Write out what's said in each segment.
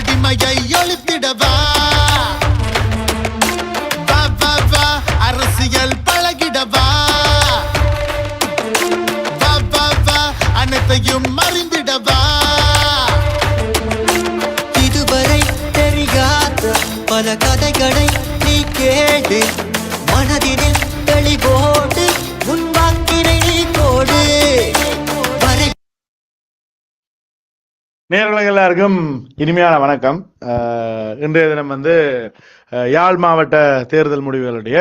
அடிமையை ஒழித்திடவா நேயர்களுக்கு எல்லாருக்கும் இனிமையான வணக்கம். அஹ், இன்றைய தினம் வந்து அஹ், யாழ் மாவட்ட தேர்தல் முடிவுகளுடைய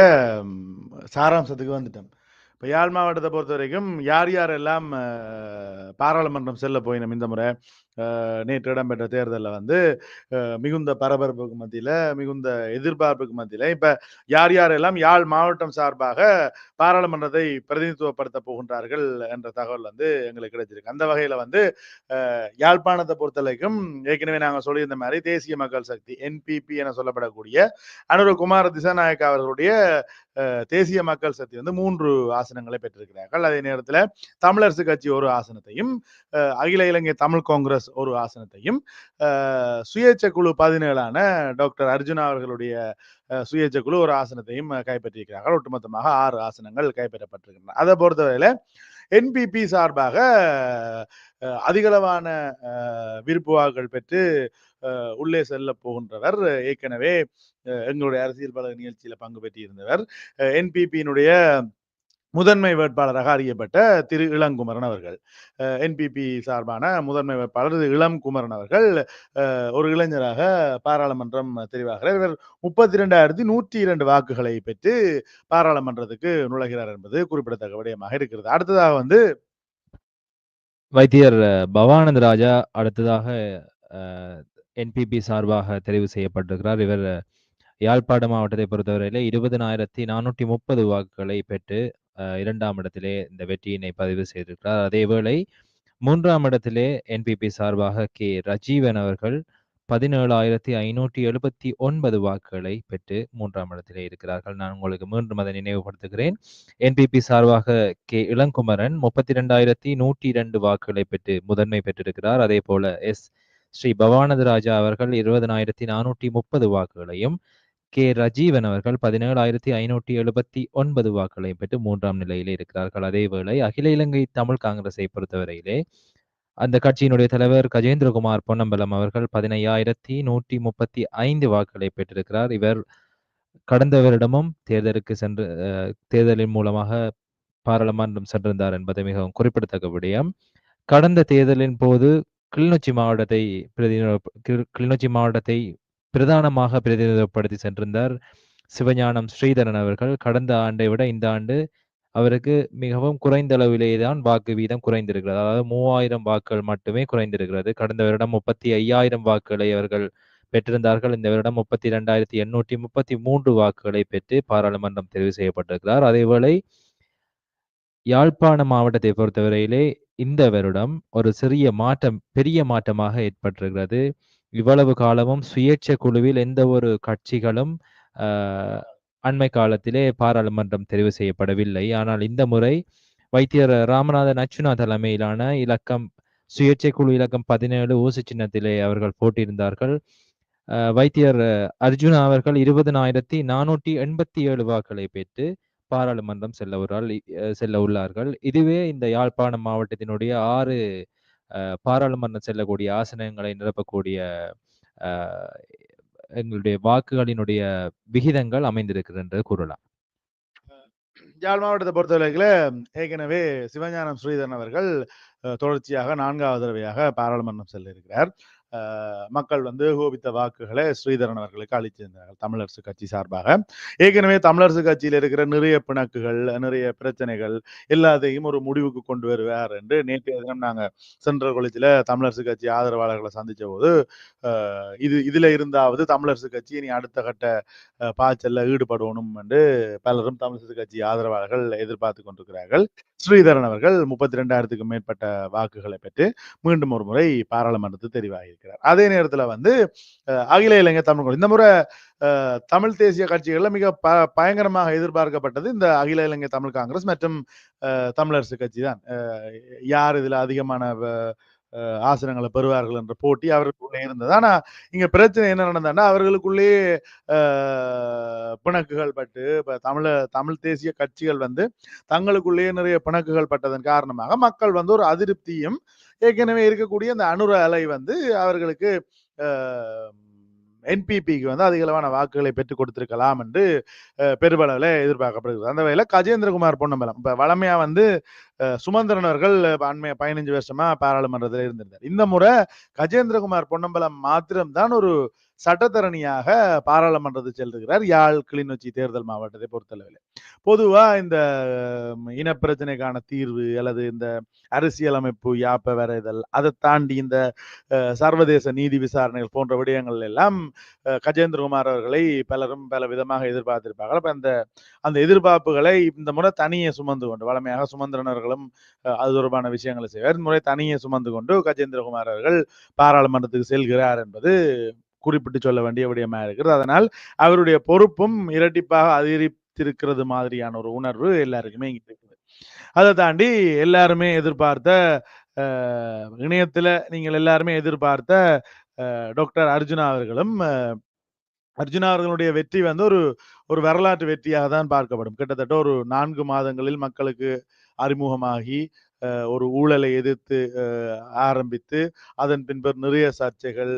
சாராம்சத்துக்கு வந்துட்டோம். இப்போ யாழ் மாவட்டத்தை பொறுத்த வரைக்கும் யார் யாரெல்லாம் அஹ், பாராளுமன்றம் செல்ல போயினோம் இந்த முறை நேற்று இடம்பெற்ற தேர்தலில் வந்து மிகுந்த பரபரப்புக்கு மத்தியில் மிகுந்த எதிர்பார்ப்புக்கு மத்தியில் இப்போ யார் யாரெல்லாம் யாழ் மாவட்டம் சார்பாக பாராளுமன்றத்தை பிரதிநிதித்துவப்படுத்த போகின்றார்கள் என்ற தகவல் வந்து எங்களுக்கு கிடைச்சிருக்கு. அந்த வகையில் வந்து யாழ்ப்பாணத்தை பொறுத்தவரைக்கும் ஏற்கனவே நாங்கள் சொல்லியிருந்த மாதிரி தேசிய மக்கள் சக்தி என்பிபி என சொல்லப்படக்கூடிய அனுரகுமார திசாநாயக் அவர்களுடைய தேசிய மக்கள் சக்தி வந்து மூன்று ஆசனங்களை பெற்றிருக்கிறார்கள். அதே நேரத்தில் தமிழரசு கட்சி ஒரு ஆசனத்தையும் அகில இலங்கை தமிழ் காங்கிரஸ் ஒரு ஆசனத்தையும் சுயேட்சை குழு பதினேழான டாக்டர் அர்ஜுனா அவர்களுடைய சுயேட்சை குழு ஒரு ஆசனத்தையும் கைப்பற்றியிருக்கிறார்கள். ஒட்டுமொத்தமாக ஆறு ஆசனங்கள் கைப்பற்றப்பட்டிருக்கின்றன. அதை பொறுத்தவரையில என்பிபி சார்பாக அதிகளவான விருப்பு வாக்குகள் பெற்று உள்ளே செல்ல போகின்றவர் ஏற்கனவே எங்களுடைய அரசியல் பல நிகழ்ச்சியில பங்கு பெற்றிருந்தவர் என்பிபியினுடைய முதன்மை வேட்பாளராக அறியப்பட்ட திரு இளங்குமரன் அவர்கள். என்பிபி சார்பான முதன்மை வேட்பாளர் திரு இளம் குமரன் அவர்கள் ஒரு இளைஞராக பாராளுமன்றம் தெரிவாகிறார். இவர் முப்பத்தி ரெண்டாயிரத்தி நூற்றி இரண்டு வாக்குகளை பெற்று பாராளுமன்றத்துக்கு நுழைகிறார் என்பது குறிப்பிடத்தக்க விடயமாக இருக்கிறது. அடுத்ததாக வந்து வைத்தியர் பவானந்த ராஜா அடுத்ததாக என்பிபி சார்பாக தெரிவு செய்யப்பட்டிருக்கிறார். இவர் யாழ்ப்பாடு யாழ்ப்பாண மாவட்டத்தை பொறுத்தவரையிலே இருபதனாயிரத்தி நானூற்றி முப்பது வாக்குகளை பெற்று இரண்டாம் இடத்திலே இந்த வெற்றியினை பதிவு செய்திருக்கிறார். அதேவேளை மூன்றாம் இடத்திலே என்பிபி சார்பாக கே. ரஜீவன் அவர்கள் பதினேழாயிரத்தி ஐநூற்றி எழுபத்தி ஒன்பது வாக்குகளை பெற்று மூன்றாம் இடத்திலே இருக்கிறார்கள். நான் உங்களுக்கு மீண்டும் அதை நினைவுபடுத்துகிறேன். என்பிபி சார்பாக கே. இளங்குமரன் முப்பத்தி ரெண்டாயிரத்தி நூற்றி இரண்டு வாக்குகளை பெற்று முதன்மை பெற்றிருக்கிறார். அதே போல எஸ். ஸ்ரீ பவானது ராஜா அவர்கள் இருபதனாயிரத்தி நானூற்றி முப்பது வாக்குகளையும் கே. ரஜீவன் அவர்கள் பதினேழாயிரத்தி ஐநூற்றி எழுபத்தி ஒன்பது வாக்குகளை பெற்று மூன்றாம் நிலையிலே இருக்கிறார்கள். அதேவேளை அகில இலங்கை தமிழ் காங்கிரஸை பொறுத்தவரையிலே அந்த கட்சியினுடைய தலைவர் கஜேந்திரகுமார் பொன்னம்பலம் அவர்கள் பதினையாயிரத்தி நூற்றி முப்பத்தி ஐந்து வாக்குகளை பெற்றிருக்கிறார். இவர் கடந்த வருடமும் தேர்தலுக்கு சென்று அஹ், தேர்தலின் மூலமாக பாராளுமன்றம் சென்றிருந்தார் என்பது மிகவும் குறிப்பிடத்தக்க விடயம். கடந்த தேர்தலின் போது கிளிநொச்சி மாவட்டத்தை பிரதிநிதி கிளிநொச்சி மாவட்டத்தை பிரதானமாக பிரதிநிதிப்படுத்தி சென்றிருந்தார் சிவஞானம் ஸ்ரீதரன் அவர்கள். கடந்த ஆண்டை விட இந்த ஆண்டு அவருக்கு மிகவும் குறைந்த அளவிலே தான் வாக்கு வீதம் குறைந்திருக்கிறது. அதாவது மூவாயிரம் வாக்குகள் மட்டுமே குறைந்திருக்கிறது. கடந்த வருடம் முப்பத்தி ஐயாயிரம் வாக்குகளை அவர்கள் பெற்றிருந்தார்கள். இந்த வருடம் முப்பத்தி இரண்டாயிரத்தி எண்ணூற்றி முப்பத்தி மூன்று வாக்குகளை பெற்று பாராளுமன்றம் தெரிவு செய்யப்பட்டிருக்கிறார். அதேவேளை யாழ்ப்பாண மாவட்டத்தை பொறுத்தவரையிலே இந்த வருடம் ஒரு சிறிய மாற்றம் பெரிய மாற்றமாக ஏற்பட்டிருக்கிறது. இவ்வளவு காலமும் சுயேட்சை குழுவில் எந்த ஒரு கட்சிகளும் ஆஹ், அண்மை காலத்திலே பாராளுமன்றம் தெரிவு செய்யப்படவில்லை. ஆனால் இந்த முறை வைத்தியர் ராமநாதன் அச்சுனா தலைமையிலான இலக்கம் சுயேட்சை குழு இலக்கம் பதினேழு ஊசி சின்னத்திலே அவர்கள் போட்டியிருந்தார்கள் வைத்தியர் அர்ஜுனா அவர்கள் இருபதனாயிரத்தி நானூற்றி எண்பத்தி ஏழு வாக்களை பெற்று பாராளுமன்றம் செல்ல செல்ல உள்ளார்கள். இதுவே இந்த யாழ்ப்பாணம் மாவட்டத்தினுடைய ஆறு பாராளுமன்றம் செல்லக்கூடிய ஆசனங்களை நிரப்பக்கூடிய அஹ், எங்களுடைய வாக்குகளினுடைய விகிதங்கள் அமைந்திருக்கிறது என்று கூறலாம் யாழ் மாவட்டத்தை பொறுத்தவரையில் ஏற்கனவே சிவஞானம் ஸ்ரீதரன் அவர்கள் அஹ், தொடர்ச்சியாக நான்காவது தடவையாக பாராளுமன்றம் செல்ல இருக்கிறார் மக்கள் வந்து கோபித்த வாக்குகளை ஸ்ரீதரன் அவர்களுக்கு அளிச்சிருந்தார்கள் தமிழரசு கட்சி சார்பாக. ஏற்கனவே தமிழரசு கட்சியில் இருக்கிற நிறைய பிணக்குகள் நிறைய பிரச்சனைகள் எல்லாத்தையும் ஒரு முடிவுக்கு கொண்டு வருவார் என்று நேற்றைய தினம் நாங்கள் சென்ட்ரல் கொலேஜில் தமிழரசு கட்சி ஆதரவாளர்களை சந்தித்த போது இது இதில் இருந்தாவது தமிழரசு கட்சி இனி அடுத்த கட்ட பாய்ச்சலில் பாய்ச்சல்ல ஈடுபடணும் என்று பலரும் தமிழரசு கட்சி ஆதரவாளர்கள் எதிர்பார்த்து கொண்டிருக்கிறார்கள். ஸ்ரீதரன் அவர்கள் முப்பத்தி ரெண்டாயிரத்துக்கும் மேற்பட்ட வாக்குகளை பெற்று மீண்டும் ஒரு முறை பாராளுமன்றத்தில் இருக்கிறார். அதே நேரத்துல வந்து அகில இலங்கை தமிழ் இந்த முறை தமிழ் தேசிய கட்சிகள்ல மிக ப பயங்கரமாக எதிர்பார்க்கப்பட்டது இந்த அகில இலங்கை தமிழ் காங்கிரஸ் மற்றும் அஹ், தமிழரசு கட்சி தான். அஹ், யார் இதுல அதிகமான ஆசனங்களை பெறுவார்கள் என்ற போட்டி அவர்களுக்குள்ளே இருந்தது. ஆனா இங்க பிரச்சனை என்ன நடந்ததுன்னா அவர்களுக்குள்ளேயே பிணக்குகள் பட்டு இப்போ தமிழ தமிழ் தேசிய கட்சிகள் வந்து தங்களுக்குள்ளேயே நிறைய பிணக்குகள் பட்டதன் காரணமாக மக்கள் வந்து ஒரு அதிருப்தியும் ஏற்கனவே இருக்கக்கூடிய அந்த அனுர அலை வந்து அவர்களுக்கு என்பிபிக்கு வந்து அதிகளவான வாக்குகளை பெற்றுக் கொடுத்திருக்கலாம் என்று அஹ், பெருமளவில் எதிர்பார்க்கப்படுகிறது. அந்த வகையில் கஜேந்திரகுமார் பொன்னம்பலம் இப்போ வளமையாக வந்து சுமந்திரன் அவர்கள் அண்மைய பதினஞ்சு வருஷமா பாராளுமன்றத்தில் இருந்திருந்தார். இந்த முறை கஜேந்திரகுமார் பொன்னம்பலம் மாத்திரம்தான் ஒரு சட்டத்தரணியாக பாராளுமன்றத்தில் செல்கிறார் யாழ் கிளிநொச்சி தேர்தல் மாவட்டத்தை பொறுத்தளவில். பொதுவா இந்த இனப்பிரச்சனைக்கான தீர்வு அல்லது இந்த அரசியலமைப்பு யாப்ப வரைதல் அதை தாண்டி இந்த சர்வதேச நீதி விசாரணைகள் போன்ற விடயங்கள் எல்லாம் கஜேந்திரகுமார் அவர்களை பலரும் பல விதமாக எதிர்பார்த்திருப்பார்கள். அப்ப அந்த அந்த எதிர்பார்ப்புகளை இந்த முறை தனியே சுமந்து கொண்டு வளமையாக சுமந்திரன் அவர்களும் அது தொடர்பான விஷயங்களை செய்வார் முறை தனியே சுமந்து கொண்டு கஜேந்திரகுமார் அவர்கள் பாராளுமன்றத்துக்கு செல்கிறார் என்பது குறிப்பிட்டு சொல்ல வேண்டிய விடயமா இருக்கிறது. அதனால் அவருடைய பொறுப்பும் இரட்டிப்பாக அதிகரித்திருக்கிறது மாதிரியான ஒரு உணர்வு எல்லாருக்குமே இங்கே இருக்குது. அதை தாண்டி எல்லாருமே எதிர்பார்த்த இணையத்தில் நீங்கள் எல்லாருமே எதிர்பார்த்த டாக்டர் அர்ஜுனா அவர்களும் அர்ஜுனா அவர்களுடைய வெற்றி வந்து ஒரு ஒரு வரலாற்று வெற்றியாக தான் பார்க்கப்படும். கிட்டத்தட்ட ஒரு நான்கு மாதங்களில் மக்களுக்கு அறிமுகமாகி ஒரு ஊழலை எதிர்த்து ஆரம்பித்து அதன் பின்பர் நிறைய சர்ச்சைகள்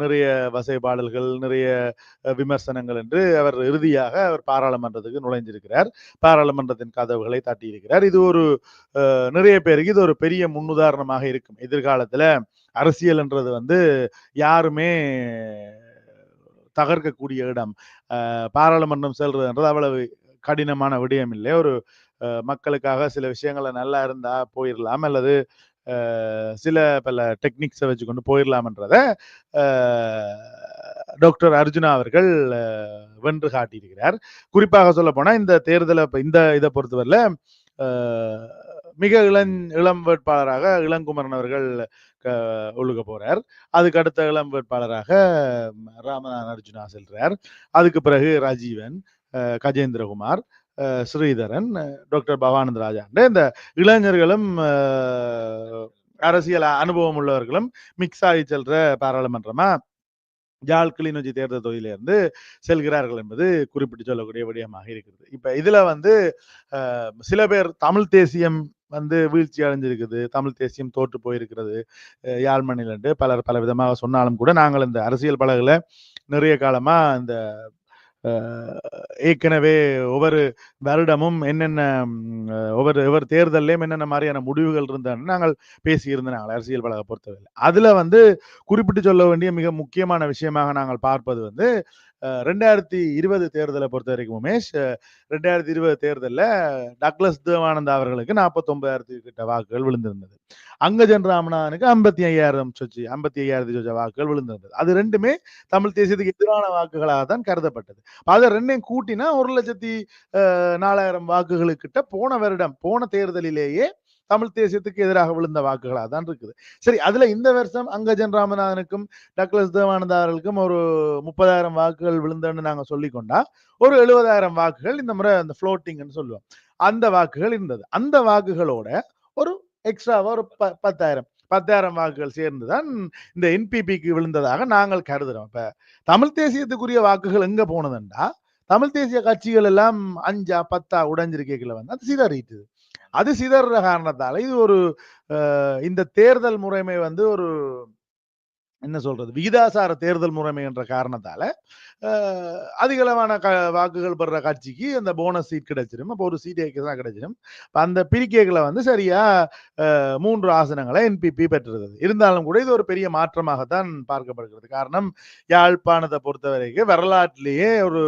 நிறைய வசைபாடல்கள் நிறைய விமர்சனங்கள் என்று அவர் இறுதியாக அவர் பாராளுமன்றத்துக்கு நுழைஞ்சிருக்கிறார் பாராளுமன்றத்தின் கதவுகளை தட்டியிருக்கிறார். இது ஒரு நிறைய பேருக்கு இது ஒரு பெரிய முன்னுதாரணமாக இருக்கும். எதிர்காலத்தில் அரசியல்ன்றது வந்து யாருமே தகர்க்கக்கூடிய இடம். பாராளுமன்றம் செல்றதுன்றது அவ்வளவு கடினமான விடயம் இல்லை ஒரு மக்களுக்காக சில விஷயங்களை நல்லா இருந்தா போயிடலாம் அல்லது சில பல டெக்னிக்ஸை வச்சுக்கொண்டு போயிடலாம்ன்றத டாக்டர் அர்ஜுனா அவர்கள் வென்று காட்டியிருக்கிறார். குறிப்பாக சொல்ல போனால் இந்த தேர்தலை இந்த இதை பொறுத்தவரையில மிக இளம் இளம் வேட்பாளராக இளங்குமரன் அவர்கள் ஒழுக போறார். அதுக்கு அடுத்த இளம் வேட்பாளராக ராமநாதன் அர்ஜுனா செல்றார். அதுக்கு பிறகு ராஜீவன் கஜேந்திரகுமார் ஸ்ரீதரன் டாக்டர் பவானந்த ராஜாண்டு இந்த இளைஞர்களும் அரசியல் அனுபவம் உள்ளவர்களும் மிக்ஸ் ஆகி செல்ற பாராளுமன்றமா ஜால் கிளிநொச்சி தேர்தல் தொகுதியிலிருந்து செல்கிறார்கள் என்பது குறிப்பிட்டு சொல்லக்கூடிய விடயமாக இருக்கிறது. இப்ப இதுல வந்து சில பேர் தமிழ் தேசியம் வந்து வீழ்ச்சி அடைஞ்சிருக்குது. தமிழ் தேசியம் தோற்று போயிருக்கிறது. யாழ்மணிலண்டு பலர் பல விதமாக சொன்னாலும் கூட நாங்கள் இந்த அரசியல் பலகில் நிறைய காலமாக இந்த ஏற்கனவே ஒவ்வொரு வருடமும் என்னென்ன ஒவ்வொரு ஒவ்வொரு தேர்தலையும் என்னென்ன மாதிரியான முடிவுகள் இருந்தான்னு நாங்கள் பேசியிருந்தோம். நாங்கள் அரசியல் பலகை பொறுத்தவரை அதுல வந்து குறிப்பிட்டு சொல்ல வேண்டிய மிக முக்கியமான விஷயமாக நாங்கள் பார்ப்பது வந்து ரெண்டாயிரத்தி இருபது தேர்தலை பொறுத்த வரைக்கும் உமேஷ் ரெண்டாயிரத்தி இருபது தேர்தலில் டக்ளஸ் தேவானந்தா அவர்களுக்கு நாற்பத்தொன்பதாயிரத்தி கிட்ட வாக்குகள் விழுந்திருந்தது. அங்கஜன் ராமநாதனுக்கு ஐம்பத்தி ஐயாயிரம் சொச்சு ஐம்பத்தி ஐயாயிரத்தி சொச்ச வாக்குகள் விழுந்திருந்தது. அது ரெண்டுமே தமிழ் தேசியத்துக்கு எதிரான வாக்குகளாக தான் கருதப்பட்டது. அதை ரெண்டையும் கூட்டினா ஒரு லட்சத்தி நாலாயிரம் வாக்குகளுக்கிட்ட போன வருடம் போன தேர்தலிலேயே தமிழ் தேசியத்துக்கு எதிராக விழுந்த வாக்குகளாக தான் இருக்குது. சரி அதுல இந்த வருஷம் அங்கஜன் ராமநாதனுக்கும் டக்ளஸ் தேவானந்தா அவர்களுக்கும் ஒரு முப்பதாயிரம் வாக்குகள் விழுந்தன்னு நாங்க சொல்லிக்கொண்டா ஒரு எழுபதாயிரம் வாக்குகள் இந்த முறை அந்த ஃப்ளோட்டிங்னு சொல்லுவோம். அந்த வாக்குகள் இருந்தது. அந்த வாக்குகளோட ஒரு எக்ஸ்ட்ராவா ஒரு ப- பத்தாயிரம் பத்தாயிரம் வாக்குகள் சேர்ந்து தான் இந்த என்பிபிக்கு விழுந்ததாக நாங்கள் கருதுறோம். இப்ப தமிழ் தேசியத்துக்குரிய வாக்குகள் எங்க போனதுண்டா? தமிழ் தேசிய கட்சிகள் எல்லாம் அஞ்சா பத்தா உடைஞ்சிருக்கேக்கில் வந்து அது சீதா ரீட்டுது அது சிதற காரணத்தால இது ஒரு இந்த தேர்தல் முறைமை வந்து ஒரு என்ன சொல்றது? விகிதாசார தேர்தல் முறைமை என்ற காரணத்தால அதிகளவான க வாக்குகள் பெற கட்சிக்கு அந்த போனஸ் சீட் கிடைச்சிடும் அப்போ ஒரு சீட் தான் கிடைச்சிடும் அந்த பிரிக்கைகளை வந்து சரியா மூன்று ஆசனங்களை என்பிபி பெற்றிருந்தது இருந்தாலும் கூட இது ஒரு பெரிய மாற்றமாகத்தான் பார்க்கப்படுகிறது. காரணம் யாழ்ப்பாணத்தை பொறுத்தவரைக்கும் வரலாற்றிலேயே ஒரு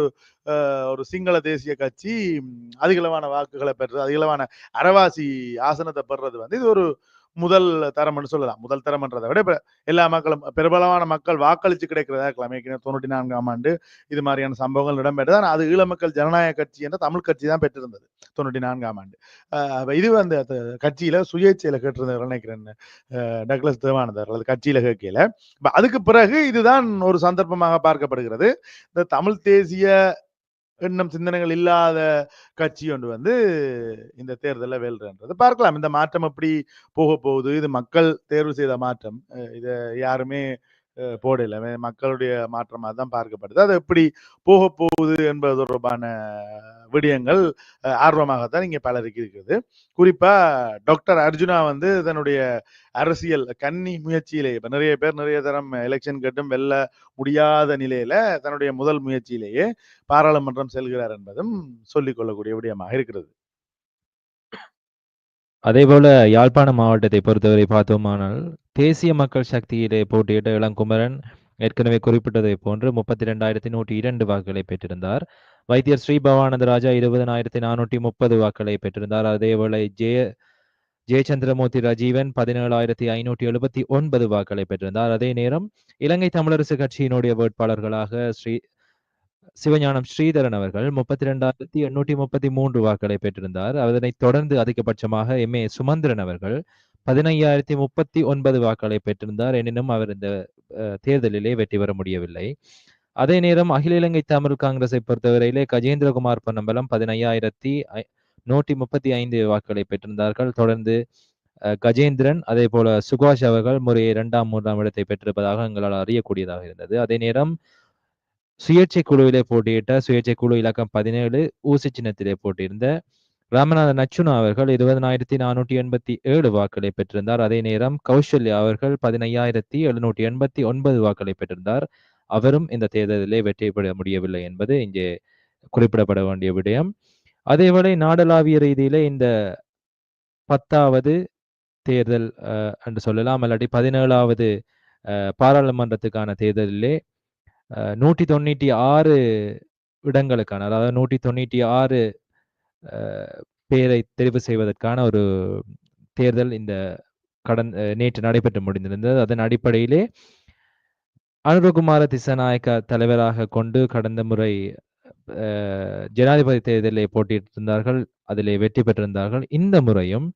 ஒரு சிங்கள தேசிய கட்சி அதிகளவான வாக்குகளை பெற்றது அதிகளவான அரவாசி ஆசனத்தை பெறுறது வந்து இது ஒரு முதல் தரம்னு சொல்லலாம். முதல் தரம்ன்றதை விட இப்போ எல்லா மக்களும் பெரும்பாலான மக்கள் வாக்களித்து கிடைக்கிறதா இருக்கலாம். ஏற்கனவே தொண்ணூற்றி நான்காம் ஆண்டு இது மாதிரியான சம்பவங்கள் இடம்பெற்றது ஆனா அது ஈழ மக்கள் ஜனநாயக கட்சி என்ற தமிழ் கட்சி தான் பெற்றிருந்தது தொண்ணூற்றி நான்காம் ஆண்டு. இது வந்து அந்த கட்சியில சுயேட்சையில கேட்டிருந்தவர் நினைக்கிறேன் அஹ் டக்ளஸ் தேவானந்தர் அல்லது கட்சியில கேட்கல அதுக்கு பிறகு இதுதான் ஒரு சந்தர்ப்பமாக பார்க்கப்படுகிறது. இந்த தமிழ் தேசிய எண்ணம் சிந்தனைகள் இல்லாத கட்சி ஒன்று வந்து இந்த தேர்தலில் வெல்றன்றது. பார்க்கலாம். இந்த மாற்றம் எப்படி போக போகுது? இது மக்கள் தேர்வு செய்த மாற்றம். இதை யாருமே போடல. மக்களுடைய மாற்றமாக தான் பார்க்கப்படுது. அது எப்படி போக போகுது என்பது தொடர்பான விடயங்கள் ஆர்வமாகத்தான் இங்கே பலருக்கு இருக்குது. குறிப்பா டாக்டர் அர்ஜுனா வந்து தன்னுடைய அரசியல் கன்னி முயற்சியிலே இப்போ நிறைய பேர் நிறைய தரம் எலெக்ஷன் கட்டும் வெல்ல முடியாத நிலையில தன்னுடைய முதல் முயற்சியிலேயே பாராளுமன்றம் செல்கிறார் என்பதும் சொல்லிக் கொள்ளக்கூடிய விடயமாக இருக்கிறது. அதேபோல யாழ்ப்பாண மாவட்டத்தை பொறுத்தவரை பார்த்தோமானால் தேசிய மக்கள் சக்தியிலே போட்டியிட்ட இளங்குமரன் ஏற்கனவே குறிப்பிட்டதை போன்று முப்பத்தி ரெண்டாயிரத்தி நூற்றி இரண்டு வாக்குகளை பெற்றிருந்தார். வைத்தியர் ஸ்ரீ பவானந்த ராஜா இருபதனாயிரத்தி நானூற்றி முப்பது வாக்களை பெற்றிருந்தார். அதேவேளை ஜெய ஜெயச்சந்திரமூர்த்தி ராஜீவன் பதினேழாயிரத்தி ஐநூற்றி எழுபத்தி ஒன்பது வாக்களை பெற்றிருந்தார். அதே நேரம் இலங்கை தமிழரசு கட்சியினுடைய வேட்பாளர்களாக ஸ்ரீ சிவஞானம் ஸ்ரீதரன் அவர்கள் முப்பத்தி ரெண்டாயிரத்தி எண்ணூற்றி முப்பத்தி மூன்று வாக்களை பெற்றிருந்தார். அதனைத் தொடர்ந்து அதிகபட்சமாக எம் ஏ சுமந்திரன் அவர்கள் பதினையாயிரத்தி முப்பத்தி ஒன்பது வாக்களை பெற்றிருந்தார். எனினும் அவர் இந்த அஹ், தேர்தலிலே வெற்றி பெற முடியவில்லை. அதே நேரம் அகில இலங்கை தமிழ் காங்கிரஸை பொறுத்தவரையிலே கஜேந்திரகுமார் பொன்னம்பலம் பதினையாயிரத்தி நூற்றி முப்பத்தி ஐந்து வாக்குகளை பெற்றிருந்தார்கள். தொடர்ந்து கஜேந்திரன் அதே போல சுகாஷ் அவர்கள் முறையே இரண்டாம் மூன்றாம் இடத்தை பெற்றிருப்பதாக எங்களால் அறியக்கூடியதாக இருந்தது. அதே நேரம் சுயேட்சை குழுவிலே போட்டியிட்ட சுயேட்சை குழு இலக்கம் பதினேழு ஊசி சின்னத்திலே போட்டியிருந்த ராமநாதன் நச்சுனா அவர்கள் இருபதனாயிரத்தி நானூற்றி எண்பத்தி ஏழு வாக்குகளை பெற்றிருந்தார். அதே நேரம் கௌசல்யா அவர்கள் பதினையாயிரத்தி எழுநூற்றி எண்பத்தி ஒன்பது வாக்குகளை பெற்றிருந்தார். அவரும் இந்த தேர்தலிலே வெற்றி பெற முடியவில்லை என்பது இங்கே குறிப்பிடப்பட வேண்டிய விடயம். அதேவேளை நாடளாவிய ரீதியிலே இந்த பத்தாவது தேர்தல் என்று சொல்லலாம் இல்லாட்டி பதினேழாவது பாராளுமன்றத்துக்கான தேர்தலிலே நூற்றி தொண்ணூற்றி ஆறு இடங்களுக்கான அதாவது நூற்றி தொண்ணூற்றி ஆறு பேரை தெரிவு செய்வதற்கான ஒரு தேர்தல் இந்த கடந்த நேற்று நடைபெற்று முடிந்திருந்தது. அதன் அடிப்படையிலே அனுரகுமார திசநாயக்க தலைவராக கொண்டு கடந்த முறை அஹ், ஜனாதிபதி தேர்தலில் போட்டியிட்டிருந்தார்கள் அதிலே வெற்றி பெற்றிருந்தார்கள். இந்த முறையும்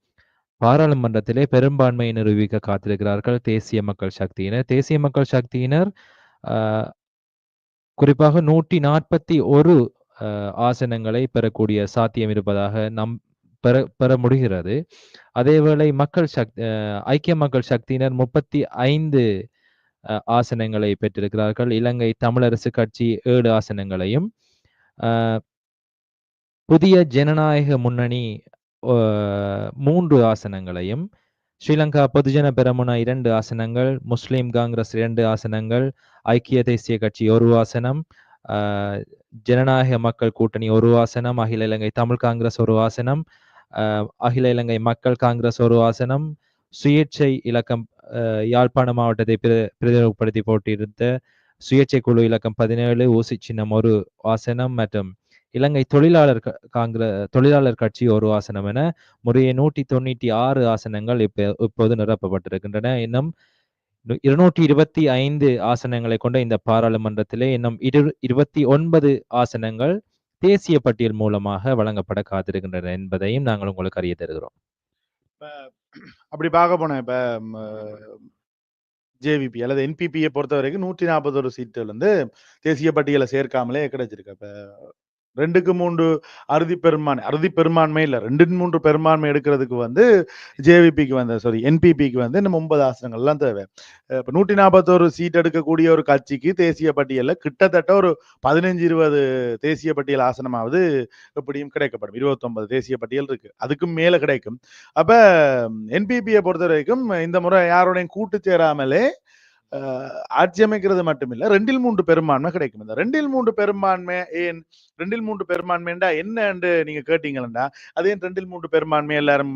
பாராளுமன்றத்திலே பெரும்பான்மையை நிரூபிக்க காத்திருக்கிறார்கள் தேசிய மக்கள் சக்தியினர். தேசிய மக்கள் சக்தியினர் குறிப்பாக நூற்றி நாற்பத்தி ஒரு ஆசனங்களை பெறக்கூடிய சாத்தியம் இருப்பதாக நம் பெற பெற முடிகிறது. அதேவேளை மக்கள் சக்தி ஐக்கிய மக்கள் சக்தியினர் முப்பத்தி ஐந்து ஆசனங்களை பெற்றிருக்கிறார்கள். இலங்கை தமிழரசு கட்சி ஏழு ஆசனங்களையும் புதிய ஜனநாயக முன்னணி மூன்று ஆசனங்களையும் ஸ்ரீலங்கா பொதுஜன பெரமுனா இரண்டு ஆசனங்கள் முஸ்லிம் காங்கிரஸ் இரண்டு ஆசனங்கள் ஐக்கிய தேசிய கட்சி ஒரு ஆசனம் ஜனநாயக மக்கள் கூட்டணி ஒரு ஆசனம் அகில இலங்கை தமிழ் காங்கிரஸ் ஒரு ஆசனம் அகில இலங்கை மக்கள் காங்கிரஸ் ஒரு ஆசனம் சுயேட்சை இலக்கம் அஹ், யாழ்ப்பாண மாவட்டத்தை பிர- பிரதிநிதிப்படுத்தி போட்டியிருந்த சுயேட்சை குழு இலக்கம் பதினேழு ஊசி சின்னம் ஒரு ஆசனம் மற்றும் இலங்கை தொழிலாளர் க- காங்கிரஸ் தொழிலாளர் கட்சி ஒரு ஆசனம் என முறையே நூற்றி தொண்ணூற்றி ஆறு ஆசனங்கள் இப்போ இப்போது நிரப்பப்பட்டிருக்கின்றன. இன்னும் இருநூற்றி இருபத்தி ஐந்து ஆசனங்களை கொண்ட இந்த பாராளுமன்றத்திலே இன்னும் இரு இருபத்தி ஒன்பது ஆசனங்கள் தேசிய பட்டியல் மூலமாக வழங்கப்பட காத்திருக்கின்றன என்பதையும் நாங்கள் உங்களுக்கு அறிய தருகிறோம். அப்படி பார்க்க போனேன் இப்ப ஜேவிபி அல்லது என்பிபியை பொறுத்த வரைக்கும் நூற்றி நாற்பத்தொரு சீட்டுகள் வந்து தேசிய பட்டியலை சேர்க்காமலே கிடைச்சிருக்கு. இப்ப ரெண்டுக்கு மூன்று அறுதி பெரும்பான்மை அறுதி பெரும்பான்மை இல்லை ரெண்டு மூன்று பெரும்பான்மை எடுக்கிறதுக்கு வந்து ஜேவிபிக்கு வந்து சாரி என்பிபிக்கு வந்து இன்னும் ஒன்பது ஆசனங்கள்லாம் தேவை. இப்போ நூற்றி நாற்பத்தோரு சீட் எடுக்கக்கூடிய ஒரு கட்சிக்கு தேசிய பட்டியலில் கிட்டத்தட்ட ஒரு பதினஞ்சு இருபது தேசிய பட்டியல் ஆசனமாவது எப்படியும் கிடைக்கப்படும். இருபத்தொன்பது தேசிய பட்டியல் இருக்கு. அதுக்கும் மேலே கிடைக்கும். அப்போ என்பிபியை பொறுத்த வரைக்கும் இந்த முறை யாரோடையும் கூட்டு சேராமலே ஆட்சி அமைக்கிறது மட்டுமில்ல ரெண்டில் மூன்று பெரும்பான்மை கிடைக்கும். இந்த ரெண்டில் மூன்று பெரும்பான்மை ஏன் ரெண்டில் மூன்று பெரும்பான்மைண்டா என்னன்னு நீங்க கேட்டீங்களா அது ஏன் ரெண்டில் மூன்று பெரும்பான்மை எல்லாரும்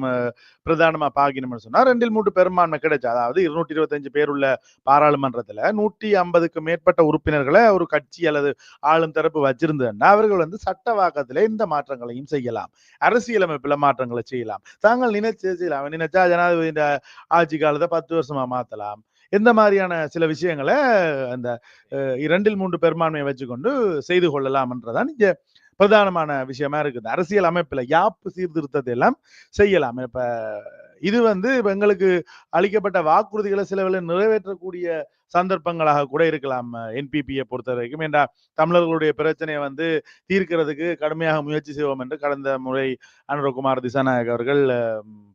பிரதானமா பாக்கணும்னு சொன்னா ரெண்டில் மூன்று பெரும்பான்மை கிடைச்சு அதாவது இருநூற்றி இருபத்தஞ்சு பேர் உள்ள பாராளுமன்றத்துல நூற்றி ஐம்பதுக்கு மேற்பட்ட உறுப்பினர்களை ஒரு கட்சி அல்லது ஆளும் தரப்பு வச்சிருந்ததுன்னா அவர்கள் வந்து சட்டவாக்கத்திலே இந்த மாற்றங்களையும் செய்யலாம். அரசியலமைப்புல மாற்றங்களை செய்யலாம். தாங்கள் நினைச்சு செய்யலாம். நினைச்சா ஜனாதிபதி ஆட்சி காலத்தை பத்து வருஷமா மாத்தலாம். இந்த மாதிரியான சில விஷயங்களை அந்த இரண்டில் மூன்று பெரும்பான்மையை வச்சுக்கொண்டு செய்து கொள்ளலாம்ன்றதான் இங்க பிரதானமான விஷயமா இருக்குது. அரசியல் அமைப்புல யாப்பு சீர்திருத்தத்தை எல்லாம் செய்யலாம். இப்ப இது வந்து இப்ப எங்களுக்கு அளிக்கப்பட்ட வாக்குறுதிகளை சிலவில் நிறைவேற்றக்கூடிய சந்தர்ப்பங்களாக கூட இருக்கலாம் என்பிபியை பொறுத்த வரைக்கும் என்றால் தமிழர்களுடைய பிரச்சனையை வந்து தீர்க்கிறதுக்கு கடுமையாக முயற்சி செய்வோம் என்று கடந்த முறை அனுரகுமார் திசாநாயக் அவர்கள்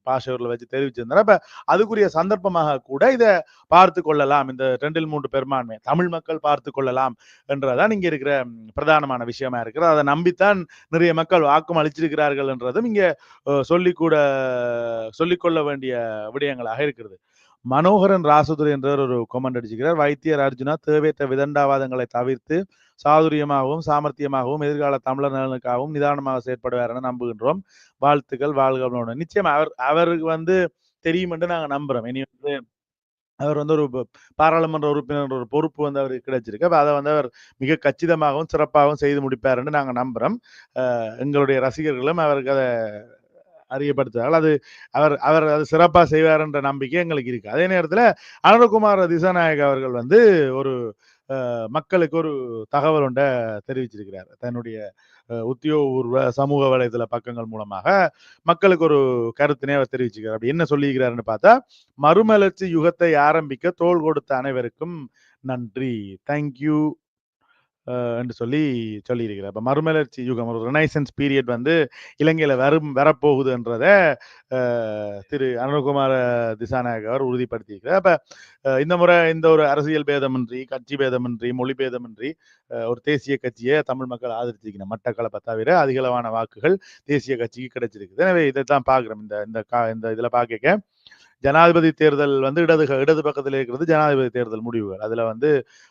பாஷவர்களை வச்சு தெரிவிச்சிருந்தார். அப்ப அதுக்குரிய சந்தர்ப்பமாக கூட இதை பார்த்து கொள்ளலாம். இந்த ரெண்டில் மூன்று பெரும்பான்மை தமிழ் மக்கள் பார்த்து கொள்ளலாம் என்றதான் இங்க இருக்கிற பிரதானமான விஷயமா இருக்கிறது. அதை நம்பித்தான் நிறைய மக்கள் வாக்கம் அளிச்சிருக்கிறார்கள் என்றதும் இங்க சொல்லிக்கூட சொல்லிக்கொள்ள வேண்டிய விடயங்களாக இருக்கிறது. மனோகரன் ராசுதுரை என்றவர் ஒரு கொமெண்ட் அடிச்சுக்கிறார். வைத்தியர் அர்ஜுனா தேவையற்ற விதண்டாவாதங்களை தவிர்த்து சாதுரியமாகவும் சாமர்த்தியமாகவும் எதிர்கால தமிழர் நலனுக்காகவும் நிதானமாக செயற்படுவார் என நம்புகின்றோம். வாழ்த்துக்கள் வாழ்க நிச்சயம் அவர் அவருக்கு வந்து தெரியும் என்று நாங்க நம்புறோம். இனி வந்து அவர் வந்து ஒரு பாராளுமன்ற உறுப்பினர் ஒரு பொறுப்பு வந்து அவருக்கு கிடைச்சிருக்கு. அப்போ அதை வந்து அவர் மிக கச்சிதமாகவும் சிறப்பாகவும் செய்து முடிப்பார் என்று நாங்க நம்புறோம். அஹ் எங்களுடைய ரசிகர்களும் அவருக்கு அதை அறியப்படுத்துவார்கள். அது அவர் அவர் அது சிறப்பாக செய்வார் என்ற நம்பிக்கை எங்களுக்கு இருக்கு. அதே நேரத்தில் அனுரகுமார் திசாநாயக் அவர்கள் வந்து ஒரு மக்களுக்கு ஒரு தகவல் ஒன்றை தெரிவிச்சிருக்கிறார். தன்னுடைய உத்தியோகபூர்வ சமூக வலைதள பக்கங்கள் மூலமாக மக்களுக்கு ஒரு கருத்தினை அவர் தெரிவிச்சுக்கிறார் அப்படி என்ன சொல்லியிருக்கிறாருன்னு பார்த்தா மறுமலர்ச்சி யுகத்தை ஆரம்பிக்க தோள் கொடுத்த அனைவருக்கும் நன்றி. தேங்க்யூ என்று சொல்லி சொல்லியிருக்கிறார். இப்போ மறுமலர்ச்சி யுகம் ஒரு ரினைசன்ஸ் பீரியட் வந்து இலங்கையில் வரும் வரப்போகுதுன்றத திரு அனுகுமார திசாநாயக் அவர் உறுதிப்படுத்தியிருக்கிறார். அப்போ இந்த முறை இந்த ஒரு அரசியல் பேதமின்றி கட்சி பேதமின்றி மொழி பேதமின்றி ஒரு தேசிய கட்சியை தமிழ் மக்கள் ஆதரிச்சிருக்கணும் மட்டக்களப்பை தவிர அதிகளவான வாக்குகள் தேசிய கட்சிக்கு கிடைச்சிருக்குது. எனவே இதை தான் பார்க்குறோம். இந்த இந்த கா- இந்த இதில் பார்க்க ஜனாதிபதி தேர்தல் வந்து இடது இடது பக்கத்தில் இருக்கிறது ஜனாதிபதி தேர்தல் முடிவுகள். அதுல வந்து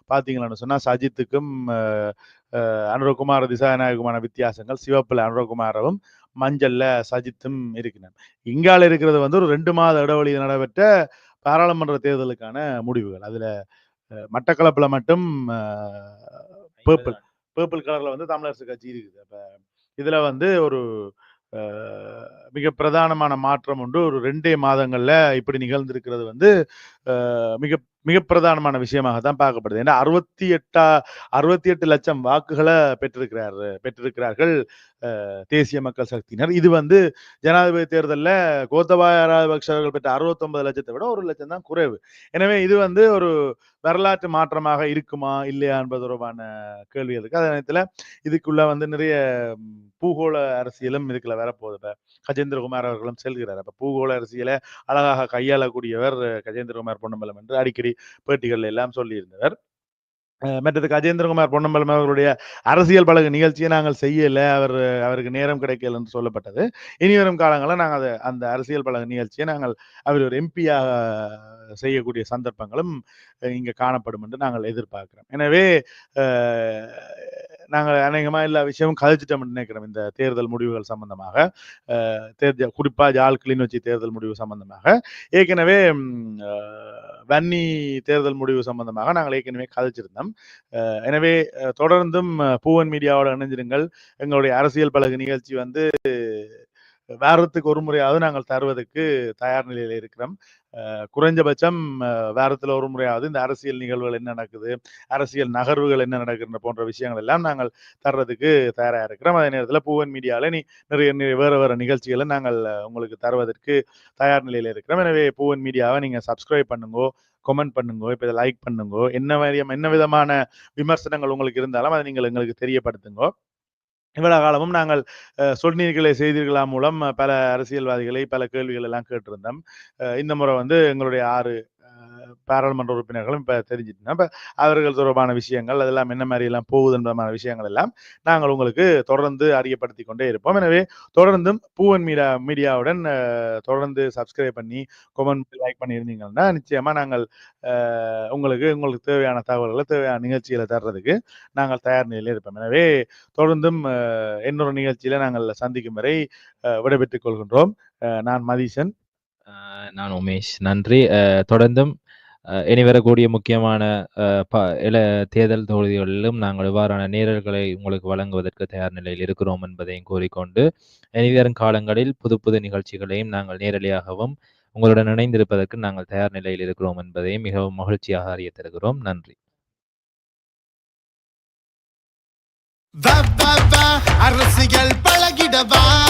பாத்தீங்களான்னு சொன்னா சஜித்துக்கும் அனுரகுமார திசாநாயகுமான வித்தியாசங்கள் சிவப்புல அனுரகுமாரவும் மஞ்சள்ல சஜித்தும் இருக்கிறார் இங்கால இருக்கிறது வந்து ஒரு ரெண்டு மாத இடைவெளியில் நடைபெற்ற பாராளுமன்ற தேர்தலுக்கான முடிவுகள். அதுல மட்டக்களப்புல மட்டும் பேர்பிள் பேர்பிள் கலர்ல வந்து தமிழரசு கட்சி இருக்குது. அப்ப இதுல வந்து ஒரு மிக பிரதானமான மாற்றம் உண்டு. ஒரு ரெண்டே மாதங்களில் இப்படி நிகழ்ந்திருக்கிறது வந்து மிக மிக பிரதானமான விஷயமாக தான் பார்க்கப்படுது. ஏன்னா அறுபத்தி எட்டா அறுபத்தி எட்டு லட்சம் வாக்குகளை பெற்றிருக்கிறார் பெற்றிருக்கிறார்கள் தேசிய மக்கள் சக்தியினர். இது வந்து ஜனாதிபதி தேர்தலில் கோத்தபாய ராஜபக்ஷ அவர்கள் பெற்ற அறுபத்தொன்பது லட்சத்தை விட ஒரு லட்சம் தான் குறைவு. எனவே இது வந்து ஒரு வரலாற்று மாற்றமாக இருக்குமா இல்லையா என்பது தொடர்பான கேள்வி இருக்கு. அதே நேரத்தில் இதுக்குள்ள வந்து நிறைய பூகோள அரசியலும் இதுக்குள்ள வரப்போகுது. இப்போ கஜேந்திரகுமார் அவர்களும் செல்கிறார். அப்போ பூகோள அரசியலை அழகாக கையாளக்கூடியவர் கஜேந்திரகுமார் பொன்னம்பலம் என்று அடிக்கடி பேட்டிகள் எல்லாம் சொல்லியிருந்தனர். மற்றது கஜேந்திரகுமார் பொன்னம்பலம் அவர்களுடைய அரசியல் பழகு நிகழ்ச்சியை நாங்கள் செய்யலை அவர் அவருக்கு நேரம் கிடைக்கல என்று சொல்லப்பட்டது. இனி வரும் காலங்களில் நாங்கள் அதை அந்த அரசியல் பழகு நிகழ்ச்சியை நாங்கள் அவர் ஒரு எம்பியாக செய்யக்கூடிய சந்தர்ப்பங்களும் இங்கே காணப்படும் என்று நாங்கள் எதிர்பார்க்கிறோம். எனவே நாங்கள் அநேகமாக எல்லா விஷயமும் கதைச்சிட்டோம் நினைக்கிறோம். இந்த தேர்தல் முடிவுகள் சம்பந்தமாக. தேர்தல் குறிப்பா ஜால் கிளிநொச்சி தேர்தல் முடிவு சம்பந்தமாக. ஏற்கனவே வன்னி தேர்தல் முடிவு சம்பந்தமாக நாங்கள் ஏற்கனவே கதைச்சிருந்தோம் எனவே தொடர்ந்தும் பூவன் மீடியாவோட இணைஞ்சிருங்கள் எங்களுடைய அரசியல் பழகு நிகழ்ச்சி வந்து வாரத்துக்கு ஒரு முறையாவது நாங்கள் தருவதற்கு தயார் நிலையில் இருக்கிறோம். குறைஞ்சபட்சம் வாரத்தில் ஒரு முறையாவது இந்த அரசியல் நிகழ்வுகள் என்ன நடக்குது அரசியல் நகர்வுகள் என்ன நடக்குதுன்ற போன்ற விஷயங்கள் எல்லாம் நாங்கள் தர்றதுக்கு தயாராக இருக்கிறோம். அதே நேரத்தில் பூவன் மீடியாவில் நீ நிறைய நிறைய வேறு வேறு நிகழ்ச்சிகளை நாங்கள் உங்களுக்கு தருவதற்கு தயார் நிலையில் இருக்கிறோம். எனவே பூவன் மீடியாவை நீங்கள் சப்ஸ்கிரைப் பண்ணுங்கோ கமெண்ட் பண்ணுங்க இப்போ இதை லைக் பண்ணுங்க என்ன மாதிரி என்ன விதமான விமர்சனங்கள் உங்களுக்கு இருந்தாலும் அதை நீங்கள் எங்களுக்கு தெரியப்படுத்துங்க. இவ்வளவு காலமும் நாங்கள் சொன்னீர்களை செய்தீர்களா மூலம் பல அரசியல்வாதிகளை பல கேள்விகள் எல்லாம் கேட்டிருந்தோம். இந்த முறை வந்து எங்களுடைய ஆறு பாராளுமன்ற உறுப்பினர்களும் இப்போ தெரிஞ்சிட்டுனா இப்போ அவர்கள் தொடர்பான விஷயங்கள் அதெல்லாம் என்ன மாதிரி எல்லாம் போகுதுன்றமான விஷயங்கள் எல்லாம் நாங்கள் உங்களுக்கு தொடர்ந்து அறியப்படுத்தி கொண்டே இருப்போம். எனவே தொடர்ந்தும் பூவன் மீடியா மீடியாவுடன் தொடர்ந்து சப்ஸ்கிரைப் பண்ணி கொமெண்ட் லைக் பண்ணியிருந்தீங்கன்னா நிச்சயமாக நாங்கள் உங்களுக்கு உங்களுக்கு தேவையான தகவல்களை தேவையான நிகழ்ச்சிகளை தர்றதுக்கு நாங்கள் தயார் நிலையில் இருப்போம். எனவே தொடர்ந்தும் இன்னொரு நிகழ்ச்சியில் நாங்கள் சந்திக்கும் வரை விடைபெற்றுக் கொள்கின்றோம். நான் மதீசன். நான் உமேஷ். நன்றி. அஹ் தொடர்ந்தும் இனி வரக்கூடிய முக்கியமான ப இல தேர்தல் தொகுதிகளிலும் நாங்கள் இவ்வாறான நேரல்களை உங்களுக்கு வழங்குவதற்கு தயார் நிலையில் இருக்கிறோம் என்பதையும் கூறிக்கொண்டு இனி வரும் காலங்களில் புது புது நிகழ்ச்சிகளையும் நாங்கள் நேரடியாகவும் உங்களுடன் இணைந்திருப்பதற்கு நாங்கள் தயார் நிலையில் இருக்கிறோம் என்பதையும் மிகவும் மகிழ்ச்சியாக அறிய தருகிறோம். நன்றி. அரசியல் பழகிடவா?